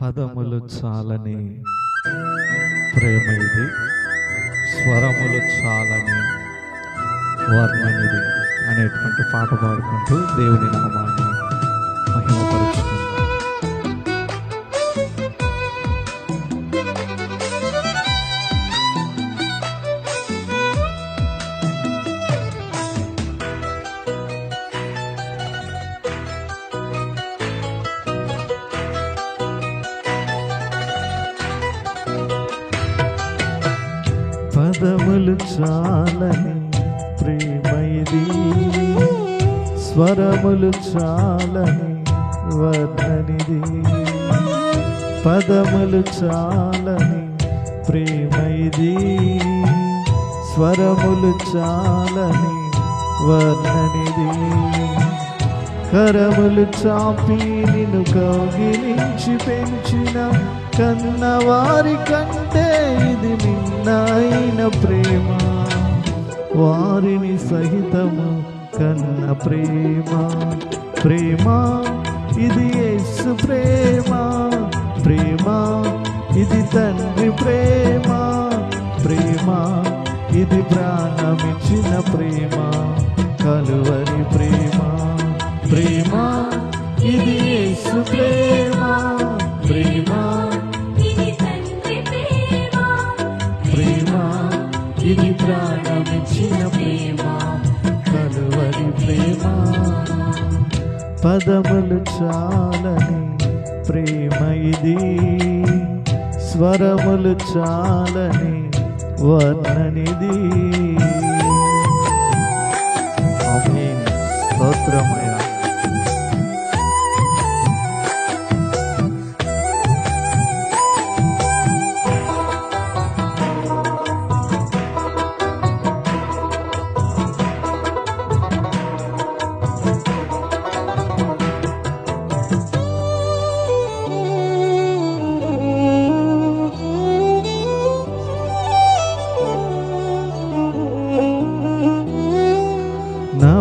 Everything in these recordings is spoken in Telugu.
పదములు చాలని ప్రేమ ఇది స్వరములు చాలని వర్ణనిది అనేటువంటి పాట పాడుకుంటూ దేవుని నామాన్ని మహిమపరుచుకుందాం. పదములు చాలని ప్రేమ ఇది స్వరములు చాలని వర్ణనిది. పదములు చాలని ప్రేమ ఇది స్వరములు చాలని వర్ణనిది. కరములు చాపి నిన్ను కౌగిలించి పెంచిన కన్నవారి కంటే ఇది మిన్నైన ప్రేమ. వారిని సహితము కన్న ప్రేమ. ప్రేమ ఇది యేసు ప్రేమ. ప్రేమ ఇది తండ్రి ప్రేమ. ప్రేమ ఇది ప్రాణమిచ్చిన ప్రేమ. కలువరి ప్రేమ. ప్రేమ ఇది యేసు ప్రేమ. ప్రేమ ప్రేమ. ప్రేమ ఇది ప్రాణమిచ్చిన ప్రేమ. కలువరి ప్రేమ పదములు చాలని ప్రేమ ఇది. స్వరములు చాలని వర్ణనిది. ఆమేన్.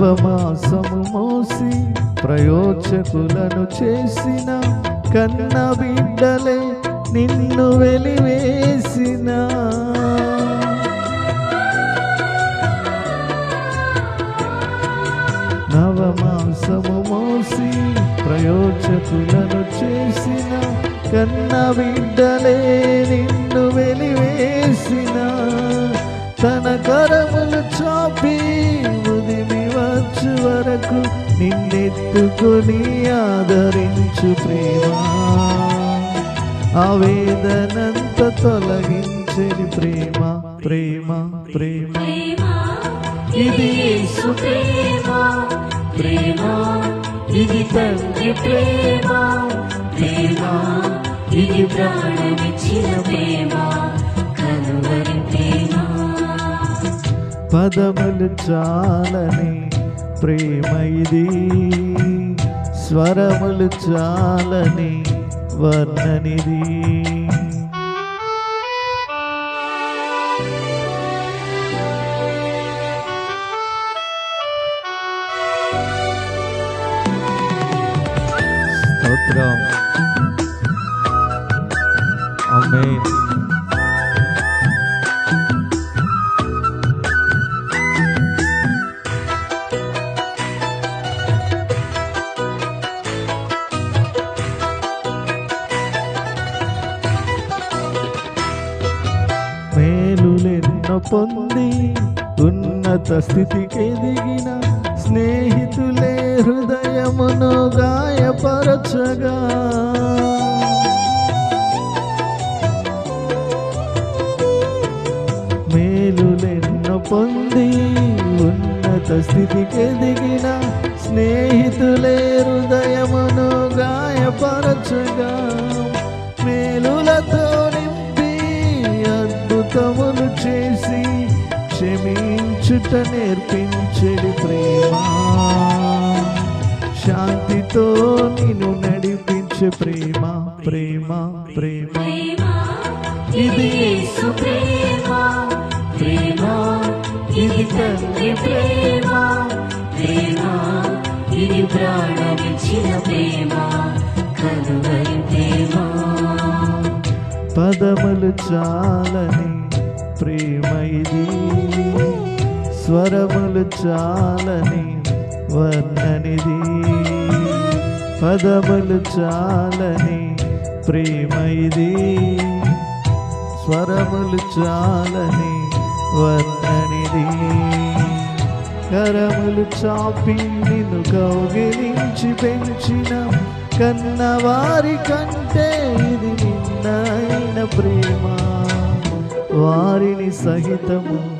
నవమాసము మోసి ప్రయోజకులను చేసిన కన్న బిడ్డలే నిన్ను వెలివేసిన. నవమాసము మోసి ప్రయోజకులను చేసిన కన్న బిడ్డలే నిన్ను వెలివే నిన్నెత్తుకొని ఆదరించు ప్రేమ. ఆవేదనంత తొలగించని ప్రేమ ప్రేమ ప్రేమ. ఇది ప్రేమ. ప్రేమ ఇది తండ్రి ప్రేమ. ప్రేమ ఇది ప్రాణమిచ్చిన ప్రేమ. కలువరి ప్రేమ పదములు చాలని ప్రేమ ఇది స్వరములు చాలని వర్ణనిది. స్తోత్రం. అమ్మే మేలులెన్నో పొంది ఉన్నత స్థితికి ఎదిగిన స్నేహితులే హృదయమును గాయపరచగా మేలులెన్నో పొంది ఉన్నత స్థితికి ఎదిగిన స్నేహితులే హృదయమును గాయపరచగా క్షమించుట నేర్పించడి ప్రేమ. శాంతితో నిన్ను నడిపించే ప్రేమ ప్రేమ ప్రేమ. ఇది ప్రేమ. ప్రేమ ఇది తండ్రి ప్రేమ. ప్రేమ ఇది ప్రాణమిచ్చిన ప్రేమ. కలువరి ప్రేమ. చాలని ప్రేమ ఇది. స్వరములు చాలని వర్ణనిది. పదములు చాలని ప్రేమ ఇది స్వరములు చాలని వర్ణనిది. కరములు చాపి నిన్ను కౌగిలించి పెంచిన కన్నవారి కంటే ఇది నిన్నైన ప్రేమ. వారిని సహితము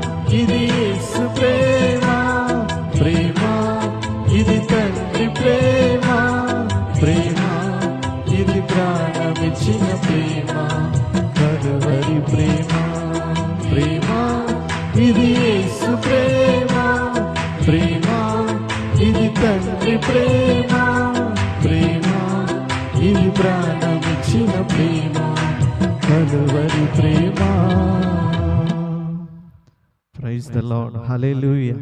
ప్రాణమిచ్చిన ప్రేమ కలువరి ప్రేమ. Praise the Lord hallelujah